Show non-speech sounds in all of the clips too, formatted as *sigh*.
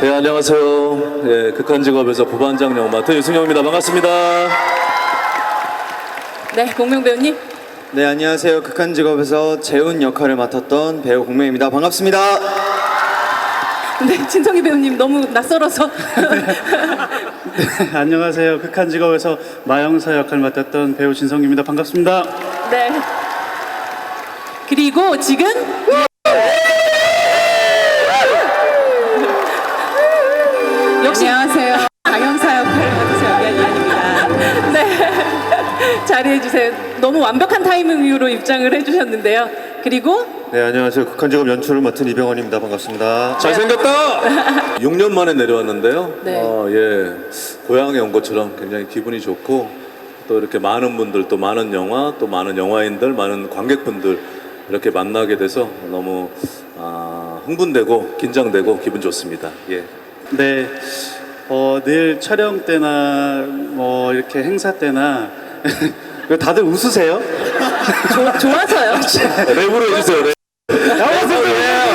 네, 안녕하세요. 예, 극한 직업에서 부반장 역을 맡은 유승영입니다. 반갑습니다. 네, 공명 배우님. 네 안녕하세요 극한 직업에서 재훈 역할을 맡았던 배우 공명입니다 반갑습니다 네, 진성희 배우님 너무 낯설어서. *laughs* 안녕하세요. 극한 직업에서 마영사 역할 맡았던 배우 진성입니다. 반갑습니다. 네. 그리고 지금 역시 안녕하세요. 강영사 역할을 맡은 연기입니다. 네. *laughs* 자리해 주세요. 너무 완벽한 타이밍으로 입장을 해 주셨는데요. 그리고 네 안녕하세요 극한 직업 연출을 맡은 이병헌입니다 반갑습니다 잘생겼다! *laughs* 6년 만에 내려왔는데요. 네. 어, 예, 고향에 온 것처럼 굉장히 기분이 좋고 또 이렇게 많은 분들, 또 많은 영화, 또 많은 영화인들, 많은 관객분들 이렇게 만나게 돼서 너무 아, 흥분되고 긴장되고 기분 좋습니다. 예. 네. 어, 늘 촬영 때나 뭐 이렇게 행사 때나 *laughs* 왜 다들 웃으세요? 조, 좋아서요. *laughs* 랩으로 해주세요. 랩.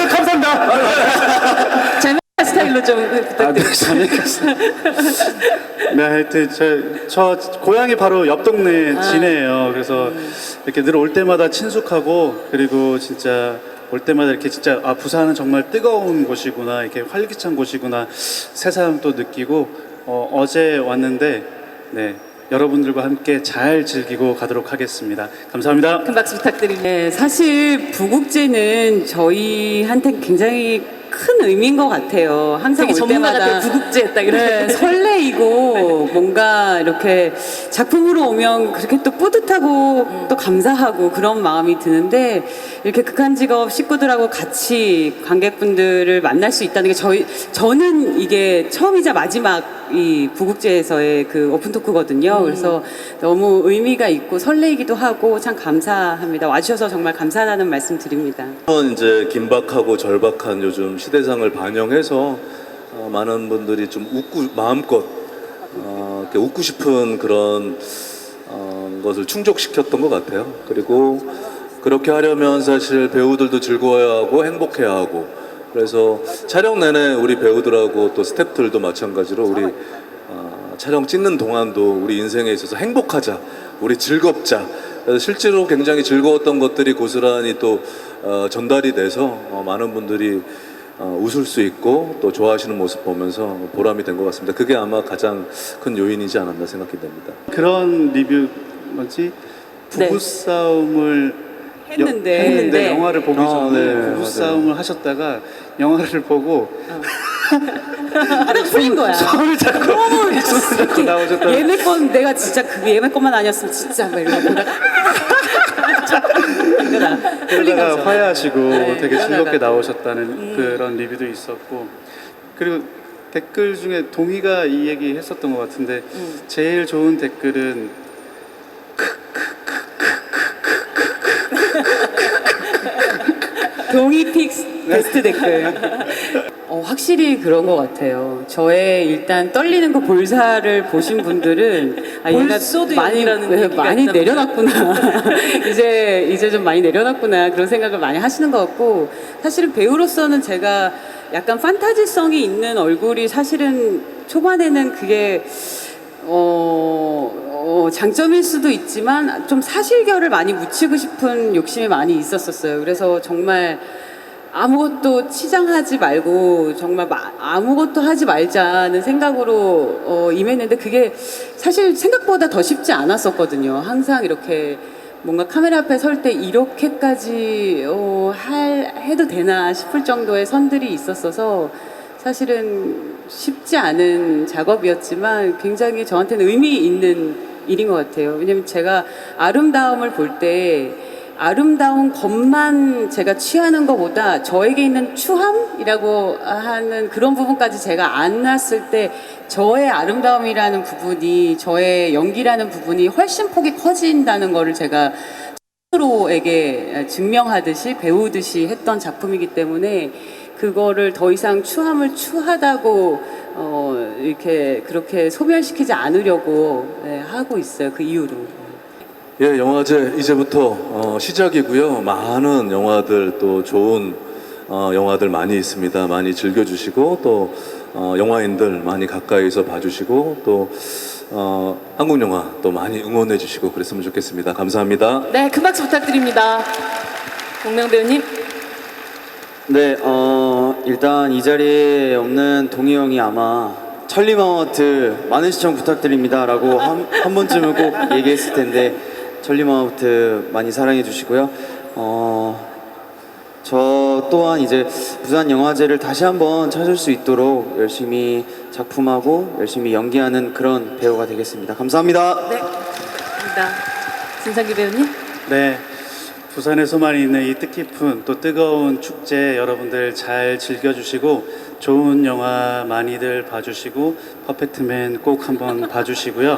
감사합니다. *laughs* 재미난 스타일로 좀 아, 네, 부탁드립니다. 네, 하여튼 저, 저 고향이 바로 옆 동네 진해예요. 그래서 이렇게 늘 올 때마다 친숙하고 그리고 진짜 올 때마다 이렇게 진짜 아 부산은 정말 뜨거운 곳이구나 이렇게 활기찬 곳이구나 새삼 또 느끼고 어, 어제 왔는데 네 여러분들과 함께 잘 즐기고 가도록 하겠습니다. 감사합니다. 큰 박수 부탁드립니다. 네, 사실 부국제는 저희한테 굉장히 큰 의미인 것 같아요. 항상 되게 올 전문가 때마다 같아요. 딱 이렇게. 네, 설레이고 뭔가 이렇게 작품으로 오면 그렇게 또 뿌듯하고 또 감사하고 그런 마음이 드는데 이렇게 극한 직업 식구들하고 같이 관객분들을 만날 수 있다는 게 저희 저는 이게 처음이자 마지막 이 부국제에서의 그 오픈 토크거든요. 그래서 너무 의미가 있고 설레이기도 하고 참 감사합니다. 와주셔서 정말 감사하다는 말씀 드립니다. 한번 이제 긴박하고 절박한 요즘 시대상을 반영해서 어, 많은 분들이 좀 웃고 마음껏 어, 웃고 싶은 그런 어, 것을 충족시켰던 것 같아요. 그리고 그렇게 하려면 사실 배우들도 즐거워야 하고 행복해야 하고 그래서 촬영 내내 우리 배우들하고 또 스태프들도 마찬가지로 우리 어, 촬영 찍는 동안도 우리 인생에 있어서 행복하자, 우리 즐겁자. 그래서 실제로 굉장히 즐거웠던 것들이 고스란히 또 어, 전달이 돼서 어, 많은 분들이 어, 웃을 수 있고 또 좋아하시는 모습 보면서 보람이 된 것 같습니다. 그게 아마 가장 큰 요인이지 않았나 생각이 됩니다. 그런 리뷰 뭐지 네. 부부 싸움을 했는데. 여- 했는데 네. 영화를 보기 아, 전에 네, 부부싸움을 하셨다가 영화를 보고 *laughs* 하루 풀린 거야. 손을 잡고 손을 잡고 나오셨다는 예매권 내가 진짜 그 예매권만 아니었으면 진짜 막 이러고 보다가 그러다가. 화해하시고 네, 되게 그러다가. 즐겁게 나오셨다는 그런 리뷰도 있었고 그리고 댓글 중에 동희가 이 얘기 했었던 것 같은데 제일 좋은 댓글은 동이 픽스 베스트 댓글. *laughs* 어, 확실히 그런 것 같아요. 저의 일단 떨리는 거 볼살을 보신 분들은 아, 얘가 볼소도 많이 네, 얘기가 많이? 내려놨구나. *laughs* 이제 이제 좀 많이 내려놨구나 그런 생각을 많이 하시는 것 같고 사실은 배우로서는 제가 약간 판타지성이 있는 얼굴이 사실은 초반에는 그게 어, 어, 장점일 수도 있지만 좀 사실결을 많이 묻히고 싶은 욕심이 많이 있었었어요. 그래서 정말 아무것도 치장하지 말고 정말 마- 아무것도 하지 말자는 생각으로 어, 임했는데 그게 사실 생각보다 더 쉽지 않았었거든요. 항상 이렇게 뭔가 카메라 앞에 설 때 이렇게까지 어, 할, 해도 되나 싶을 정도의 선들이 있었어서 사실은 쉽지 않은 작업이었지만 굉장히 저한테는 의미 있는 일인 것 같아요. 왜냐면 제가 아름다움을 볼때 아름다운 것만 제가 취하는 것보다 저에게 있는 추함이라고 하는 그런 부분까지 제가 안 났을 때 저의 아름다움이라는 부분이 저의 연기라는 부분이 훨씬 폭이 커진다는 거를 제가 스스로에게 증명하듯이 배우듯이 했던 작품이기 때문에 그거를 더 이상 추함을 추하다고 어, 이렇게 그렇게 소멸시키지 않으려고 네, 하고 있어요 그 이후로. 예, 영화제 이제부터 어, 시작이고요. 많은 영화들 또 좋은 어, 영화들 많이 있습니다. 많이 즐겨주시고 또 어, 영화인들 많이 가까이서 봐주시고 또 어, 한국 영화 또 많이 응원해 주시고 그랬으면 좋겠습니다. 감사합니다. 네, 큰 박수 부탁드립니다. 공명 배우님. 네, 어, 일단 이 자리에 없는 동희 형이 아마 천리마마트 많은 시청 부탁드립니다라고 한, 한 번쯤은 꼭 얘기했을 텐데 천리마마트 많이 사랑해 주시고요. 어, 저 또한 이제 부산 영화제를 다시 한번 찾을 수 있도록 열심히 작품하고 열심히 연기하는 그런 배우가 되겠습니다. 감사합니다. 네, 감사합니다. 진상기 배우님. 네. 부산에서만 있는 이 뜻깊은 또 뜨거운 축제 여러분들 잘 즐겨주시고 좋은 영화 많이들 봐주시고 퍼펙트맨 꼭 한번 봐주시고요.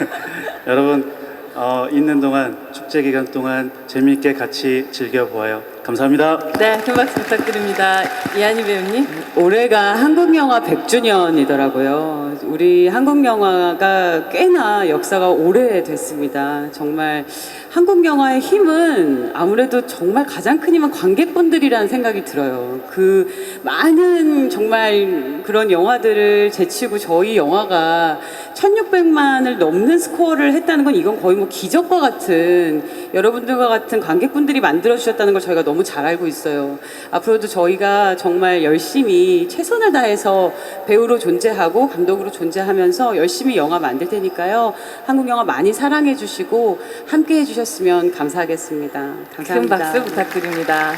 *laughs* 여러분 어, 있는 동안 축제 기간 동안 재미있게 같이 즐겨 보아요. 감사합니다. 네, 큰 박수 부탁드립니다. 이한희 배우님. 올해가 한국 영화 100주년이더라고요. 우리 한국 영화가 꽤나 역사가 오래됐습니다. 정말 한국 영화의 힘은 아무래도 정말 가장 큰 힘은 관객분들이라는 생각이 들어요. 그 많은 정말 그런 영화들을 제치고 저희 영화가 1600만을 넘는 스코어를 했다는 건 이건 거의 뭐 기적과 같은 여러분들과 같은 관객분들이 만들어 주셨다는 걸 저희가 너무 잘 알고 있어요. 앞으로도 저희가 정말 열심히 최선을 다해서 배우로 존재하고 감독으로 존재하면서 열심히 영화 만들 테니까요. 한국 영화 많이 사랑해 주시고 함께 해 주셨으면 감사하겠습니다. 큰 감사합니다. 박수 부탁드립니다.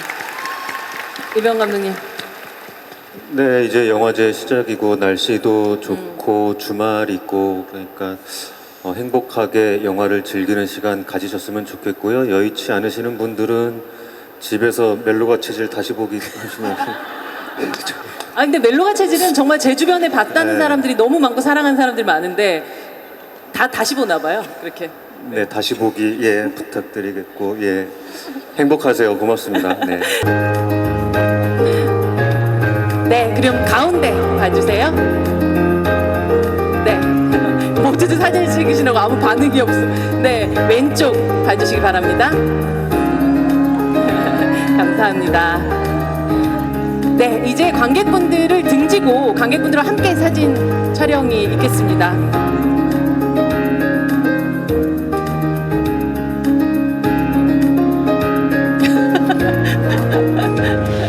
이병 감독님. 네, 이제 영화제 시작이고 날씨도 좋고 주말 있고 그러니까 어, 행복하게 영화를 즐기는 시간 가지셨으면 좋겠고요. 여의치 않으시는 분들은 집에서 멜로가 체질 다시 보기 하시면 *laughs* 아 근데 멜로가 체질은 정말 제 주변에 봤다는 네. 사람들이 너무 많고 사랑하는 사람들이 많은데 다 다시 보나 봐요. 그렇게. 네 다시 보기 예 부탁드리겠고 예 행복하세요. 고맙습니다. 네. 네, 그럼 가운데 봐주세요. 네. *laughs* 모두들 사진을 찍으시라고 아무 반응이 없어. 네, 왼쪽 봐주시기 바랍니다. 감사합니다. 네, 이제 관객분들을 등지고 관객분들과 함께 사진 촬영이 있겠습니다. *laughs*